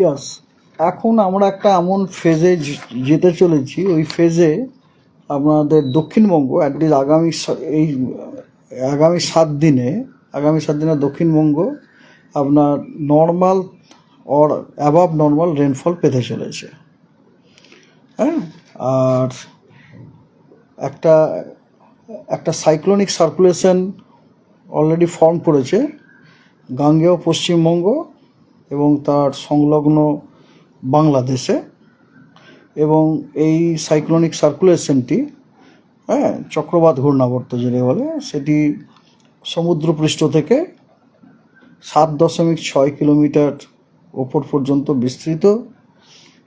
ইয়াস এখন আমরা একটা এমন ফেজে যেতে চলেছি, ওই ফেজে আপনাদের দক্ষিণবঙ্গ অ্যাটলিস্ট আগামী এই, আগামী সাত দিনে, আগামী সাত দিনে দক্ষিণবঙ্গ আপনার normal or above normal rainfall পেতে চলেছে। হ্যাঁ? আর একটা একটা সাইক্লোনিক সার্কুলেশন অলরেডি ফর্ম করেছে, গাঙ্গেয় পশ্চিমবঙ্গ এবং তার সংলগ্ন বাংলাদেশে এবং এই সাইক্লোনিক সার্কুলেশনটি হ্যাঁ চক্রবাত ঘূর্ণাবর্ত যেটা বলে, সেটি সমুদ্রপৃষ্ঠ থেকে সাত দশমিক ছয় কিলোমিটার ওপর পর্যন্ত বিস্তৃত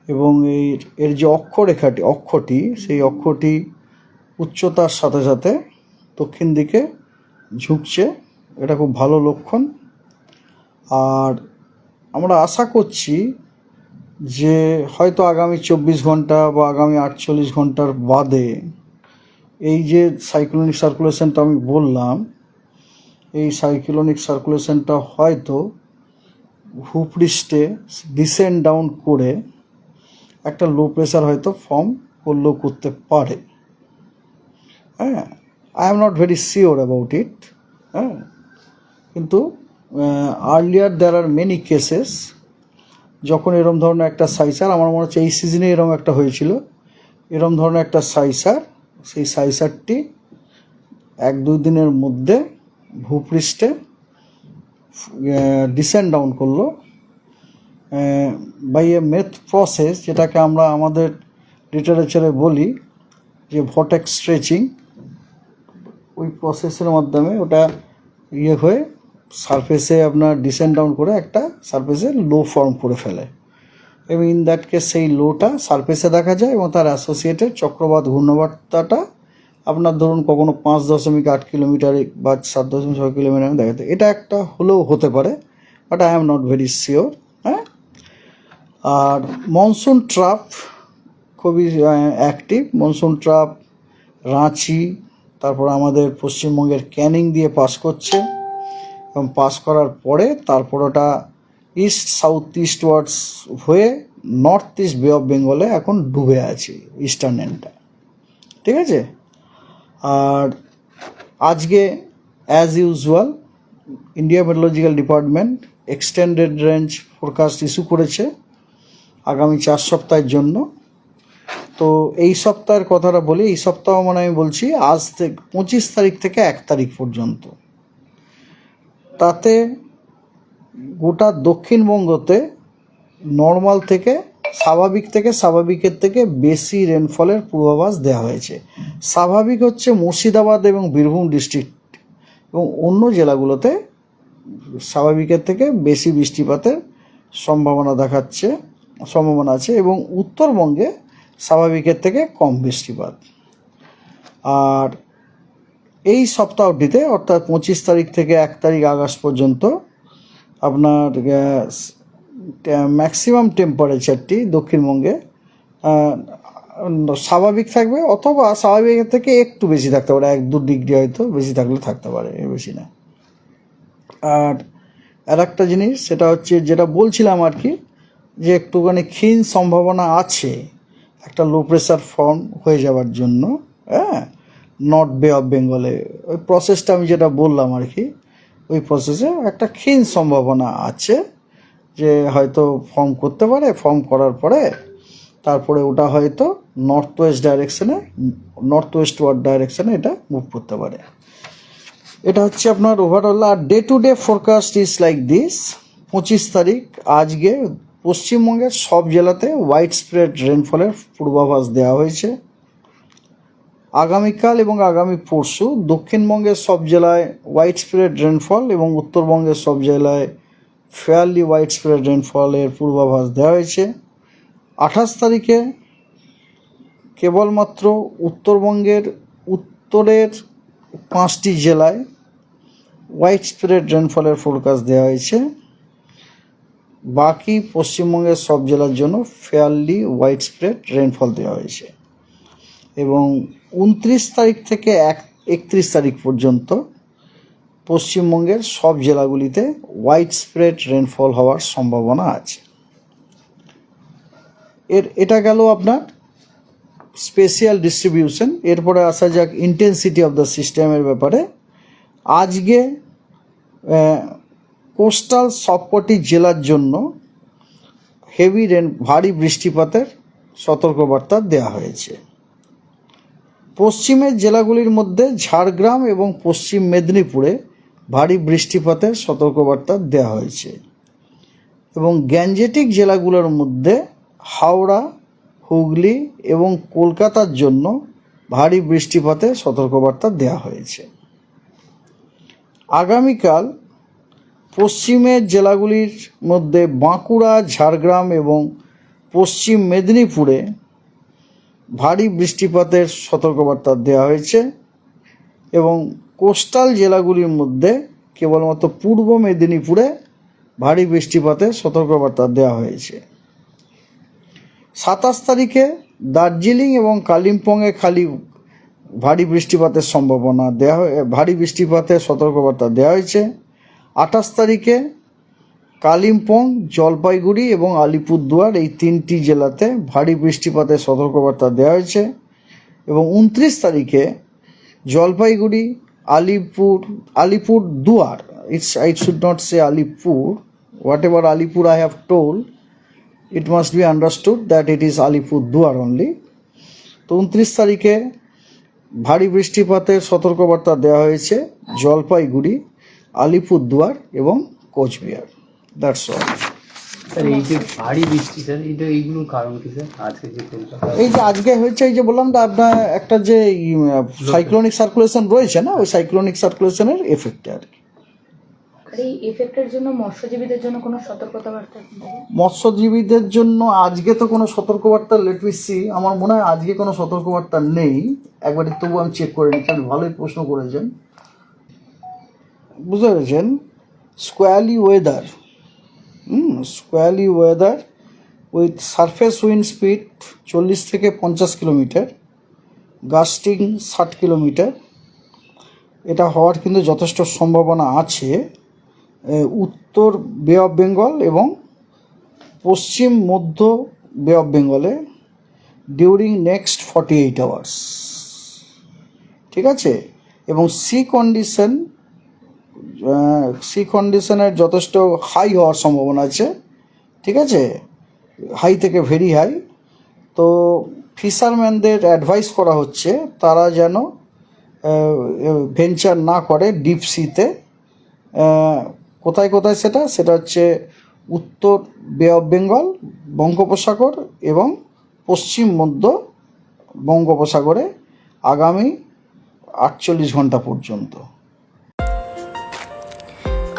এবং এই, এর যে অক্ষরেখাটি, অক্ষটি, সেই অক্ষটি উচ্চতার সাথে সাথে দক্ষিণ দিকে ঝুঁকছে। এটা খুব ভালো লক্ষণ। আর আমরা আশা করছি যে হয়তো আগামী চব্বিশ ঘণ্টা বা আগামী আটচল্লিশ ঘণ্টার বাদে এই যে সাইক্লোনিক সার্কুলেশনটা আমি বললাম, এই সাইক্লোনিক সার্কুলেশনটা হয়তো ভূপৃষ্ঠে ডিসেন্ড ডাউন করে একটা লো প্রেশার হয়তো ফর্ম করলেও করতে পারে। হ্যাঁ I am not very sure about it হ্যাঁ কিন্তু earlier there are many cases যখন এরম ধরনের একটা সাইসার, আমার মনে হচ্ছে এই সিজনে এরম একটা হয়েছিল, এরম ধরনের একটা সাইসার, সেই সাইসারটি এক দুই দিনের মধ্যে ভূপৃষ্ঠে ডিসেন্ড ডাউন করল বাই এ মেথ প্রসেস যেটাকে আমরা আমাদের লিটারেচারে বলি, যে ভটেক স্ট্রেচিং ওই প্রসেসের মাধ্যমে ওটা ইয়ে হয়ে সারফেসে আপনার ডিসেন্ড ডাউন করে একটা সারফেসে লো ফর্ম করে ফেলে। এবং ইন দ্যাট কেস সেই লোটা সারফেসে দেখা যায় এবং তার অ্যাসোসিয়েটেড চক্রবাদ ঘূর্ণবার্তাটা আপনার ধরুন কখনো পাঁচ দশমিক আট কিলোমিটার বা সাত দশমিক ছয় কিলোমিটার দেখা যায় এটা একটা হলেও হতে পারে but I am not very sure হ্যাঁ? আর মনসুন ট্রাপ খুবই অ্যাক্টিভ মনসুন ট্রাপ রাঁচি, তারপর আমাদের পশ্চিমবঙ্গের ক্যানিং দিয়ে পাস করছে। পাস করার পরে তারপর ওটা ইস্ট সাউথ ইস্ট ওয়ার্ডস হয়ে নর্থ ইস্ট বে অফ বেঙ্গলে এখন ডুবে আছে ইস্টার্ন এন্ডটা ঠিক আছে? আর আজকে as usual India meteorological department extended range forecast issue করেছে আগামী চার সপ্তাহের জন্য। তো এই সপ্তাহের কথাটা বলি, এই সপ্তাহ মানে আমি বলছি আজ থেকে পঁচিশ তারিখ থেকে এক তারিখ পর্যন্ত। তাতে গোটা দক্ষিণবঙ্গতে নর্মাল থেকে স্বাভাবিক থেকে স্বাভাবিকের থেকে বেশি রেনফলের পূর্বাভাস দেওয়া হয়েছে। স্বাভাবিক হচ্ছে মুর্শিদাবাদ এবং বীরভূম ডিস্ট্রিক্ট এবং অন্য জেলাগুলোতে স্বাভাবিকের থেকে বেশি বৃষ্টিপাতের সম্ভাবনা দেখাচ্ছে, সম্ভাবনা আছে এবং উত্তরবঙ্গে স্বাভাবিকের থেকে কম বৃষ্টিপাত। আর এই সপ্তাহটিতে, অর্থাৎ পঁচিশ তারিখ থেকে এক তারিখ আগস্ট পর্যন্ত, আপনার ম্যাক্সিমাম টেম্পারেচারটি দক্ষিণবঙ্গে স্বাভাবিক থাকবে, অথবা স্বাভাবিকের থেকে একটু বেশি থাকতে পারে, এক দু ডিগ্রি হয়তো বেশি থাকলে থাকতে পারে বেশি না। আর আর একটা জিনিস, সেটা হচ্ছে যেটা বলছিলাম আর কি, যে একটুখানি ক্ষীণ সম্ভাবনা আছে, একটা লো প্রেশার ফর্ম হয়ে যাওয়ার জন্য হ্যাঁ? নর্থ বে অফ বেঙ্গলে ওই প্রসেসটা আমি যেটা বললাম আর কি, ওই প্রসেসে একটা ক্ষীণ সম্ভাবনা আছে যে হয়তো ফর্ম করতে পারে। ফর্ম করার পরে তারপরে ওটা হয়তো নর্থ ওয়েস্ট ডাইরেকশানে নর্থ ওয়েস্ট ওয়ার্ড ডাইরেকশানে এটা মুভ করতে পারে। এটা হচ্ছে আপনার overall R day to day forecast is like this পঁচিশ তারিখ আজকে পশ্চিমবঙ্গের সব জেলাতে হোয়াইট স্প্রেড রেনফলের পূর্বাভাস দেওয়া হয়েছে। আগামীকাল এবং আগামী পরশু দক্ষিণবঙ্গের সব জেলায় হোয়াইট স্প্রেড রেনফল এবং উত্তরবঙ্গের সব জেলায় ফেয়ারলি হোয়াইট স্প্রেড রেনফলের পূর্বাভাস দেওয়া হয়েছে। আঠাশ তারিখে কেবলমাত্র উত্তরবঙ্গের উত্তরের পাঁচটি জেলায় হোয়াইট স্প্রেড রেনফলের ফোরকাস্ট দেওয়া হয়েছে। বাকি পশ্চিমবঙ্গের সব জেলার জন্য ফেয়ারলি হোয়াইট স্প্রেড রেনফল দেওয়া হয়েছে। এবং উনত্রিশ তারিখ থেকে এক, একত্রিশ তারিখ পর্যন্ত পশ্চিমবঙ্গের সব জেলাগুলিতে হোয়াইট স্প্রেড রেনফল হওয়ার সম্ভাবনা আছে। এর, এটা গেল আপনার স্পেশিয়াল ডিস্ট্রিবিউশন এরপরে আসা যাক ইন্টেন্সিটি অফ দ্য সিস্টেমের ব্যাপারে। আজকে কোস্টাল সবকটি জেলার জন্য হেভি রেন ভারী বৃষ্টিপাতের সতর্কবার্তা দেওয়া হয়েছে। পশ্চিমের জেলাগুলির মধ্যে ঝাড়গ্রাম এবং পশ্চিম মেদিনীপুরে ভারী বৃষ্টিপাতের সতর্কবার্তা দেওয়া হয়েছে। এবং গ্যাঞ্জেটিক জেলাগুলোর মধ্যে হাওড়া, হুগলি এবং কলকাতার জন্য ভারী বৃষ্টিপাতের সতর্কবার্তা দেওয়া হয়েছে। আগামীকাল পশ্চিমের জেলাগুলির মধ্যে বাঁকুড়া, ঝাড়গ্রাম এবং পশ্চিম মেদিনীপুরে ভারী বৃষ্টিপাতের সতর্কবার্তা দেওয়া হয়েছে এবং কোস্টাল জেলাগুলির মধ্যে কেবলমাত্র পূর্ব মেদিনীপুরে ভারী বৃষ্টিপাতের সতর্কবার্তা দেওয়া হয়েছে। সাতাশ তারিখে দার্জিলিং এবং কালিম্পংয়ে খালি ভারী বৃষ্টিপাতের সম্ভাবনা দেওয়া ভারী বৃষ্টিপাতের সতর্কবার্তা দেওয়া হয়েছে। আঠাশ তারিখে কালিম্পং, জলপাইগুড়ি এবং আলিপুরদুয়ার এই তিনটি জেলাতে ভারী বৃষ্টিপাতের সতর্কবার্তা দেওয়া হয়েছে এবং উনত্রিশ তারিখে Jalpaiguri, Alipur Alipurduar it's I should not say Alipur whatever Alipur I have told it must be understood that it is Alipurduar only তো উনত্রিশ তারিখে ভারী বৃষ্টিপাতের সতর্কবার্তা দেওয়া হয়েছে জলপাইগুড়ি, আলিপুরদুয়ার এবং কোচবিহার। দ্যাটস অল স্যার এই যে ভারী বৃষ্টি স্যার এটা এইগুলোর কারণ কি স্যার আজকে যে এই যে আজকে হয়েছে এই যে বললাম না আপনার একটা যে সাইক্লোনিক সার্কুলেশন রয়েছে না ওই সাইক্লোনিক সার্কুলেশনের এফেক্টে আর কি। এই এফেক্টের জন্য মৎস্যজীবীদের জন্য কোনো সতর্কতা মৎস্যজীবীদের জন্য আজকে তো কোনো সতর্কবার্তা লেট সি আমার মনে হয় আজকে কোনো সতর্কবার্তা নেই। একবারে তবু আমি চেক করে নিচ্ছি আপনি ভালোই প্রশ্ন করেছেন। বুঝতে পেরেছেন? Squally weather squally weather with surface wind speed চল্লিশ থেকে পঞ্চাশ কিলোমিটার, গাস্টিং ষাট কিলোমিটার। এটা হওয়ার কিন্তু যথেষ্ট সম্ভাবনা আছে উত্তর বে অফ বেঙ্গল এবং পশ্চিম মধ্য বে অফ বেঙ্গলে during next forty eight hours ঠিক আছে? এবং সি কন্ডিশন সি কন্ডিশনের যথেষ্ট হাই হওয়ার সম্ভাবনা আছে, ঠিক আছে? হাই থেকে ভেরি হাই তো ফিশারম্যানদের অ্যাডভাইস করা হচ্ছে, তারা যেন ভেঞ্চার না করে ডিপ সিতে কোথায় কোথায় সেটা? সেটা হচ্ছে উত্তর বে অফ বেঙ্গল বঙ্গোপসাগর এবং পশ্চিম মধ্য বঙ্গোপসাগরে আগামী আটচল্লিশ ঘণ্টা পর্যন্ত।